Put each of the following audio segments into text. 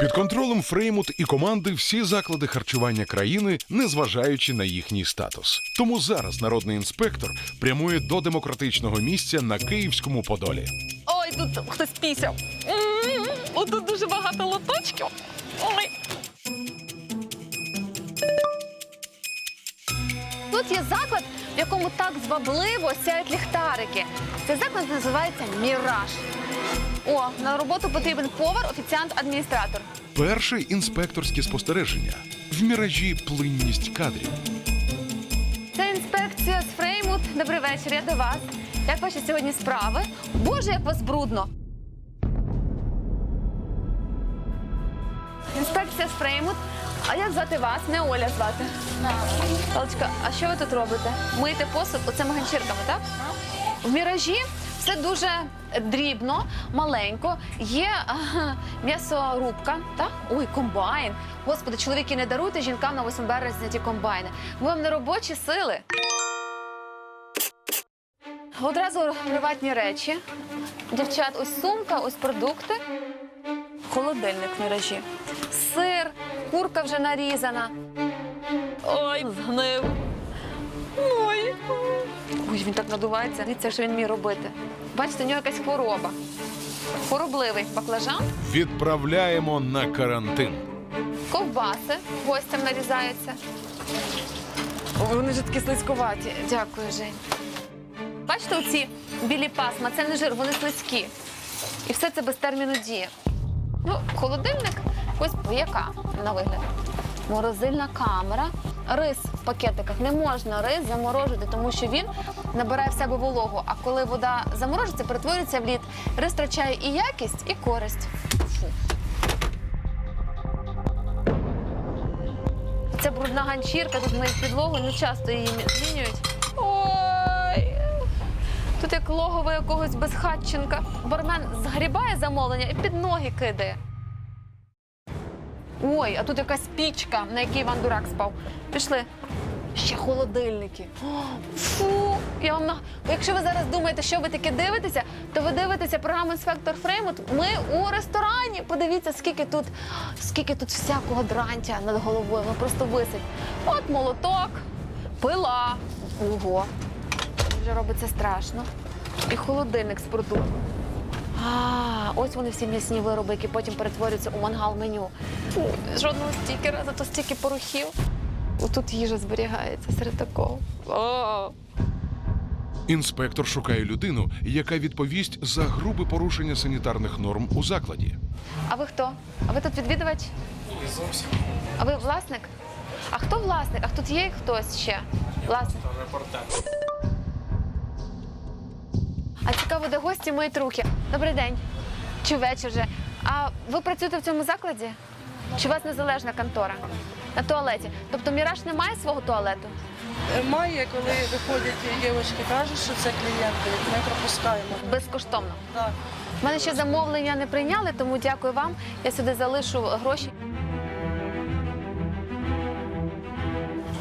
Під контролем Фреймут і команди всі заклади харчування країни, незважаючи на їхній статус. Тому зараз народний інспектор прямує до демократичного місця на Київському Подолі. Ой, тут хтось пісяв. Отут дуже багато лоточків. Ой. Тут є заклад, в якому так звабливо сяють ліхтарики. Цей заклад називається Міраж. О, на роботу потрібен повар, офіціант, адміністратор. Перше інспекторське спостереження в міражі плинність кадрів. Це інспекція з Фреймут. Добрий вечір, я до вас. Як ваші сьогодні справи? Боже, як вас брудно. Інспекція з Фреймут. А як звати вас? Не Оля звати. Олечка, а що ви тут робите? Миєте посуд оцими ганчірками, так? В міражі все дуже дрібно, маленько. Є м'ясорубка, так? Ой, комбайн. Господи, чоловіки, не даруйте жінкам на 8 березня ті комбайни. Ми вам не робочі сили. Одразу приватні речі. Дівчат, ось сумка, ось продукти. Холодильник в міражі. Сир, курка вже нарізана. Ой, згнив. Ой. Ой, він так надувається. Дивіться, що він міг робити. Бачите, у нього якась хвороба. Хворобливий баклажан, Відправляємо на карантин. ковбаси гостям нарізаються. Вони ж такі слизькуваті. Дякую, Жень. Бачите, оці білі пасма, це не жир, вони слизькі. І все це без терміну дії. Ну, холодильник, ось яка на вигляд. Морозильна камера. Рис в пакетиках не можна рис заморожити, тому що він набирає в себе вологу. А коли вода заморожиться, перетворюється в лід. Рис втрачає і якість, і користь. Фу. Це брудна ганчірка, тут миють підлогу, не часто її змінюють. Ой! Тут як логово якогось безхатченка. Бармен згрібає замовлення і під ноги кидає. Ой, а тут якась пічка, на якій Іван Дурак спав. Пішли. Ще холодильники. Фу! Я вам на... Якщо ви зараз думаєте, що ви таке дивитеся, то ви дивитеся програму інспектор Фреймут. Ми у ресторані. Подивіться, скільки тут, скільки тут всякого дрантя над головою. Воно просто висить. От молоток, пила. Ого. Вже робиться страшно. І холодильник з продуктом. А, ось вони всі м'ясні вироби, які потім перетворюються у мангал меню. Фу, жодного стікера, зато стільки порохів. Отут їжа зберігається серед такого. О, Інспектор шукає людину, яка відповість за грубе порушення санітарних норм у закладі. а ви хто? А ви тут відвідувач? Ні, зовсім А ви власник? А хто власник? А хтось є хтось ще? Власник. репортер. А цікаво, де гості миють руки. Добрий день. Чи вечір вже? А ви працюєте в цьому закладі? Чи у вас незалежна контора? На туалеті. Тобто Міраж не має свого туалету? Має, коли виходять дівчатки, кажуть, що це клієнти, ми пропускаємо. Безкоштовно. Так. У мене ще замовлення не прийняли, тому дякую вам. Я сюди залишу гроші.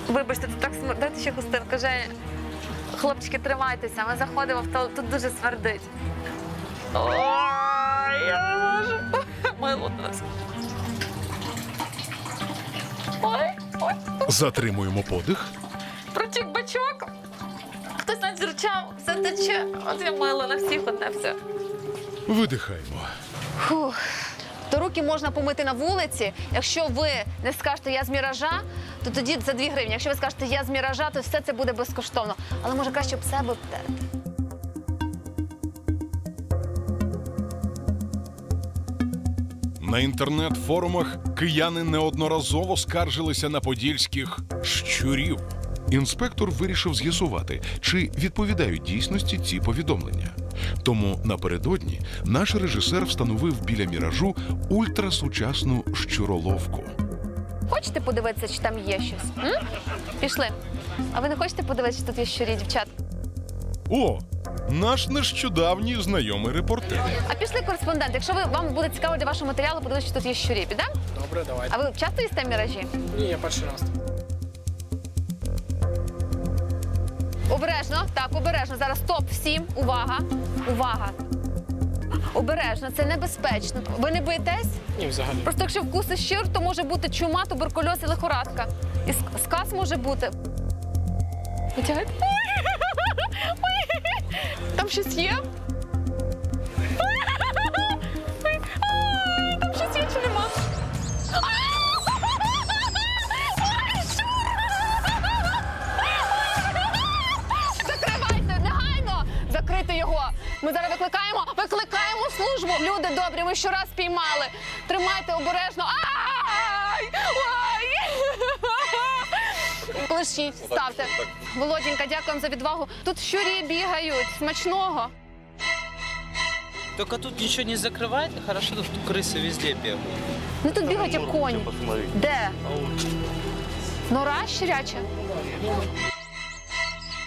Вибачте, тут так смер... Дайте ще хустинку. Женя. Хлопчики, тримайтеся, ми заходимо в туалет, тут дуже смердить. Ой, я не можу. Мило нас. Ой, ой, Затримуємо подих. протік бачок. Хтось навіть зручав, все тече. От я мила на всіх одне все. Видихаємо. Фух. То руки можна помити на вулиці. Якщо ви не скажете я з міража, то тоді за 2 гривні. Якщо ви скажете я з міража, то все це буде безкоштовно. Але може краще об себе обтерти. На інтернет-форумах кияни неодноразово скаржилися на подільських щурів. Інспектор вирішив з'ясувати, чи відповідають дійсності ці повідомлення. Тому напередодні наш режисер встановив біля міражу ультрасучасну щуроловку. Хочете подивитися, чи там є щось? М? Пішли. А ви не хочете подивитися, чи тут є щурі, дівчат? О, наш нещодавній знайомий репортер. А пішли кореспондент. Якщо ви вам буде цікаво для вашого матеріалу, подивитися, чи тут є щурі. Підемо? Добре, давайте. А ви часто їсте в міражі? Ні, я перший раз. Обережно, так, обережно. Зараз стоп всім. Увага. Увага. Обережно, це небезпечно. Ви не боїтесь? Ні, взагалі. Просто якщо вкусиш щур, то може бути чума, туберкульоз і лихорадка. І ск- сказ може бути. Витягайте. Ой! Там щось є? Там щось є чи нема? Закривайте, негайно! Закрити його! Ми зараз викликаємо, викликаємо службу. Люди добрі, ми щораз піймали. Тримайте обережно. Ай! Ой! Клишіть, ставте. Володінька, дякуємо за відвагу. Тут щурі бігають. Смачного. Только тут ничего не закрывает, хорошо, тут крысы везде бегают. Ну тут бігають як коні. Де? Нора щуряча?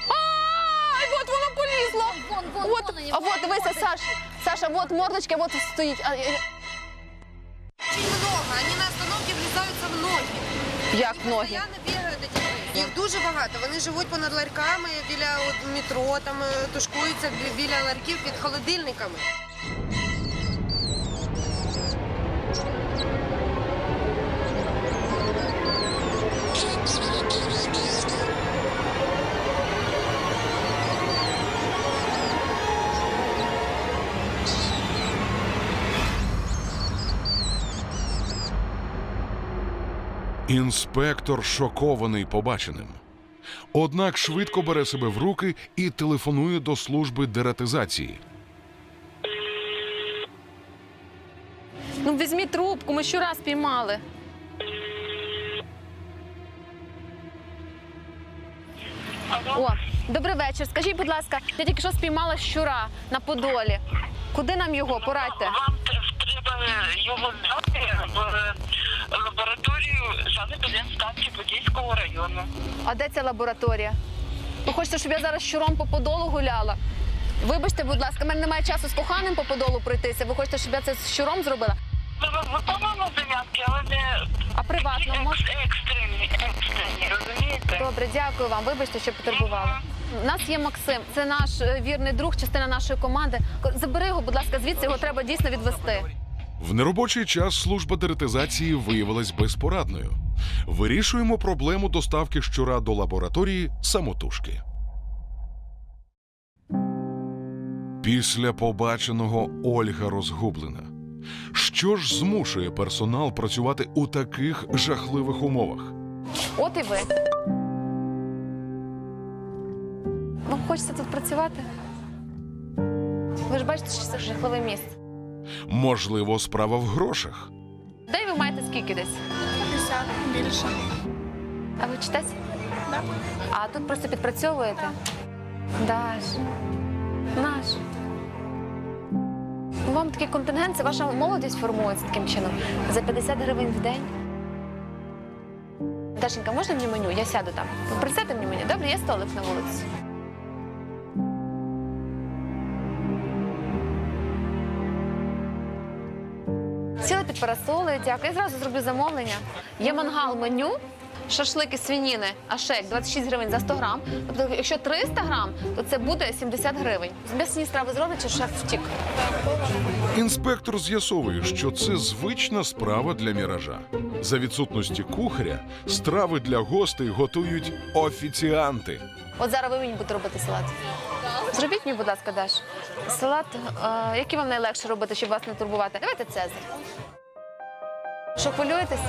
Ай, от воно полізло. Вон, вон, От, вон они, а вон, от дивися, Саш. Саша, от мордочка, от стоїть. А, я- Очень много. Они на остановке влізаються в ноги. Як ноги? Постоянно бігають ці криси. Їх дуже багато. Вони живуть понад ларьками біля от, метро, там е, тушкуються бі- біля ларьків під холодильниками. Інспектор шокований побаченим. Однак швидко бере себе в руки і телефонує до служби дератизації. Ну візьміть трубку, ми щораз піймали. О, добрий вечір. Скажіть, будь ласка, я тільки що спіймала щура на Подолі. Куди нам його? Порадьте. Вам тр- треба його здати в лабораторію санепідемстанції Подільського району. А де ця лабораторія? Ви хочете, щоб я зараз щуром по Подолу гуляла? Вибачте, будь ласка, в мене немає часу з коханим по Подолу пройтися. Ви хочете, щоб я це з щуром зробила? Ми виконуємо занятки, але не А приватно екс- екстрені, екстрені, розумієте? Добре, дякую вам. Вибачте, що потурбувала. У нас є Максим, це наш е, вірний друг, частина нашої команди. Ко- Забери його, будь ласка, звідси його треба дійсно відвести. В неробочий час служба дератизації виявилась безпорадною. Вирішуємо проблему доставки щура до лабораторії самотужки. Після побаченого Ольга розгублена. Що ж змушує персонал працювати у таких жахливих умовах? От і ви. Вам хочеться тут працювати? Ви ж бачите, що це жахливе місце. Можливо, справа в грошах. Де ви маєте скільки десь? 50 більше. А ви вчитесь? Да. А тут просто підпрацьовуєте? Даш. Наш. Вам такий контингент, це ваша молодість формується таким чином. За 50 гривень в день. Дашенька, можна мені меню? Я сяду там. Присядьте мені меню. Добре, є столик на вулиці. Під парасолею, дякую. Я зразу зроблю замовлення. Є мангал меню, шашлики свініни, ашек 26 гривень за 100 грам. Тобто, якщо 300 грам, то це буде 70 гривень. М'ясні страви зроблять, чи шеф втік. Інспектор з'ясовує, що це звична справа для міража. За відсутності кухаря страви для гостей готують офіціанти. От зараз ви мені будете робити салат. Зробіть мені, будь ласка, Даш. Салат, е, який вам найлегше робити, щоб вас не турбувати? Давайте Цезар. Що хвилюєтесь?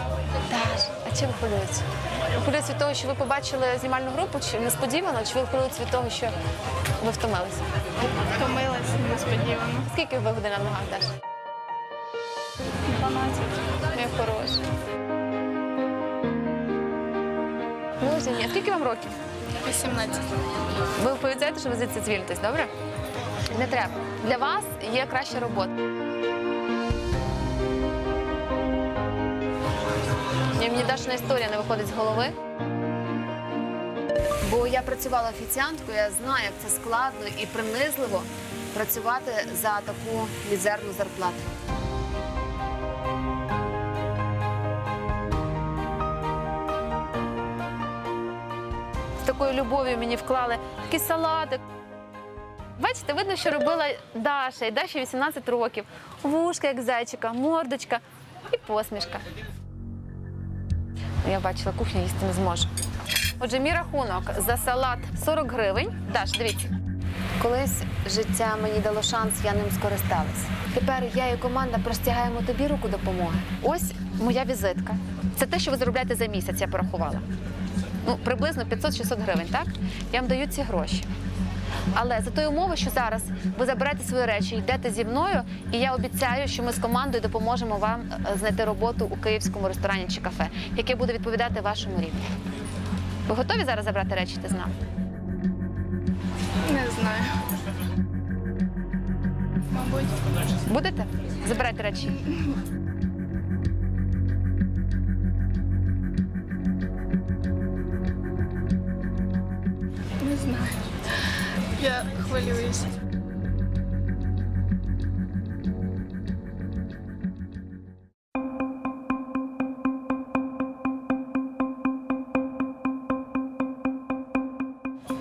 Даш, а чим ви хвилюєтесь? Ви хвилюєтесь від того, що ви побачили знімальну групу, чи несподівано, чи ви хвилюєтесь від того, що ви втомилися? Втомилась несподівано. Скільки ви годин на ногах, Даш? 12. Я хороша. Боже мій, а скільки вам років? 18. Ви пообіцяєте, що ви звідси звільнитесь, добре? Не треба. Для вас є краща робота. Мені Дашина історія не виходить з голови. Бо я працювала офіціанткою, я знаю, як це складно і принизливо працювати за таку мізерну зарплату. З такою любов'ю мені вклали такий салатик. Бачите, видно, що робила Даша, і Даші 18 років. Вушка, як зайчика, мордочка. і посмішка. Я бачила, кухню їсти не зможу. Отже, мій рахунок за салат 40 гривень. Даш, дивіться. Колись життя мені дало шанс, я ним скористалась. Тепер я і команда простягаємо тобі руку допомоги. Ось моя візитка. Це те, що ви заробляєте за місяць, я порахувала. Ну, приблизно 500-600 гривень, так? Я вам даю ці гроші. Але за тою умови, що зараз ви заберете свої речі, йдете зі мною, і я обіцяю, що ми з командою допоможемо вам е, знайти роботу у київському ресторані чи кафе, яке буде відповідати вашому рівню. Ви готові зараз забрати речі ти з нами? Не знаю. Мабуть, Будете? Забирайте речі. Хвилююсь.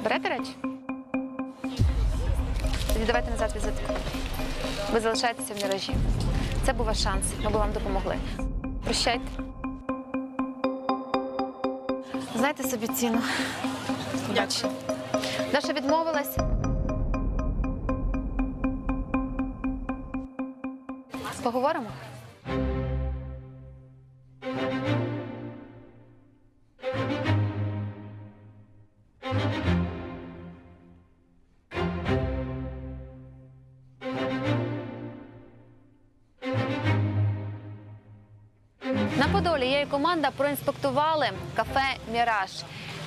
Берете речі? Тоді давайте назад візитку. Ви залишаєтеся в міражі. Це був ваш шанс. Ми б вам допомогли. Прощайте. Знайте собі ціну. Дякую. Даша відмовилась. Поговоримо? На Подолі я і команда проінспектували кафе Міраж.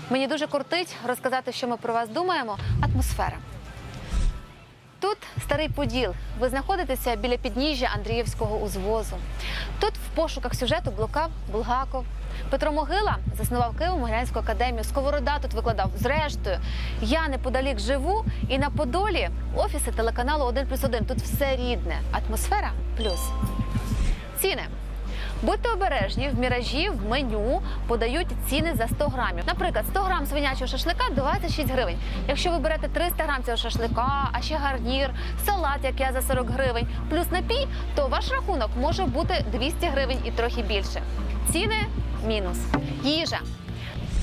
Мені дуже кортить розказати, що ми про вас думаємо. Атмосфера. Тут старий поділ. Ви знаходитеся біля підніжжя Андріївського узвозу. Тут в пошуках сюжету блукав Булгаков. Петро Могила заснував Києво-Могилянську академію. Сковорода тут викладав. Зрештою, я неподалік живу і на Подолі офіси телеканалу 1 плюс 1. Тут все рідне. Атмосфера плюс. Ціни. Будьте обережні, в міражі в меню подають ціни за 100 грамів. Наприклад, 100 грам свинячого шашлика 26 гривень. Якщо ви берете 300 грам цього шашлика, а ще гарнір, салат, як я за 40 гривень, плюс напій, то ваш рахунок може бути 200 гривень і трохи більше. Ціни мінус. Їжа.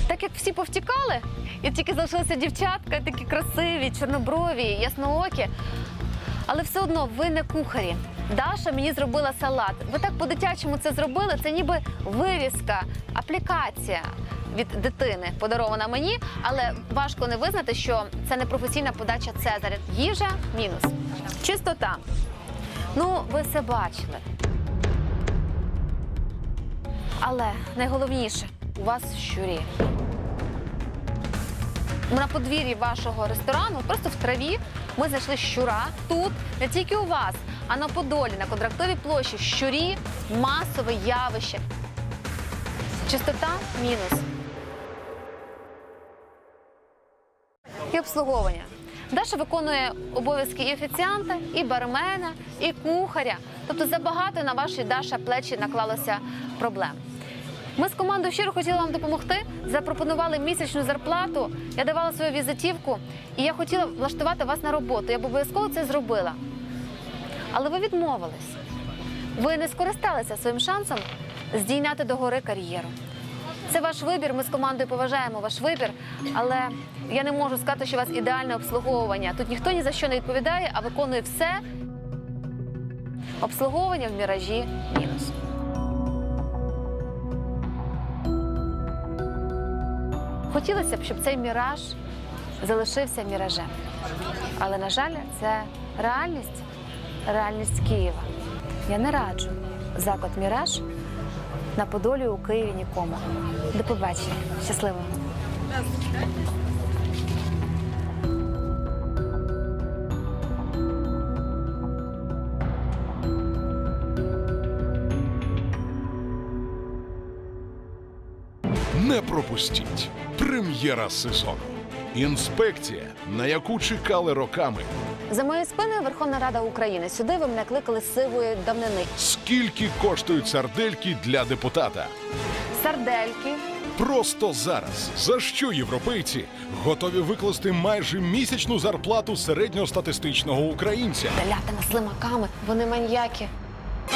Так як всі повтікали, і тільки залишилися дівчатка, такі красиві, чорноброві, ясноокі. Але все одно ви не кухарі. Даша мені зробила салат. Ви так по-дитячому це зробили. Це ніби вирізка, аплікація від дитини, подарована мені, але важко не визнати, що це не професійна подача Цезаря. Їжа мінус. Чистота. Ну, ви все бачили. Але найголовніше у вас щурі. На подвір'ї вашого ресторану, просто в траві, ми знайшли щура тут, не тільки у вас, а на Подолі, на контрактовій площі. Щурі масове явище. Чистота мінус. І обслуговування. Даша виконує обов'язки і офіціанта, і бармена, і кухаря. Тобто забагато на ваші Даша плечі наклалося проблем. Ми з командою щиро хотіли вам допомогти. Запропонували місячну зарплату. Я давала свою візитівку, і я хотіла влаштувати вас на роботу. Я б обов'язково це зробила. Але ви відмовились. Ви не скористалися своїм шансом здійняти догори кар'єру. Це ваш вибір. Ми з командою поважаємо ваш вибір, але я не можу сказати, що у вас ідеальне обслуговування. Тут ніхто ні за що не відповідає, а виконує все. Обслуговування в міражі мінус. Хотілося б, щоб цей міраж залишився міражем. Але, на жаль, це реальність, реальність Києва. Я не раджу заклад міраж на Подолі у Києві нікому. До побачення. Щасливо. Не пропустіть. Прем'єра сезону. Інспекція, на яку чекали роками. За моєю спиною Верховна Рада України. Сюди ви мене кликали сивої давнини. Скільки коштують сардельки для депутата? Сардельки, Просто зараз. За що європейці готові викласти майже місячну зарплату середньостатистичного українця? телятина з лимаками, вони маньяки.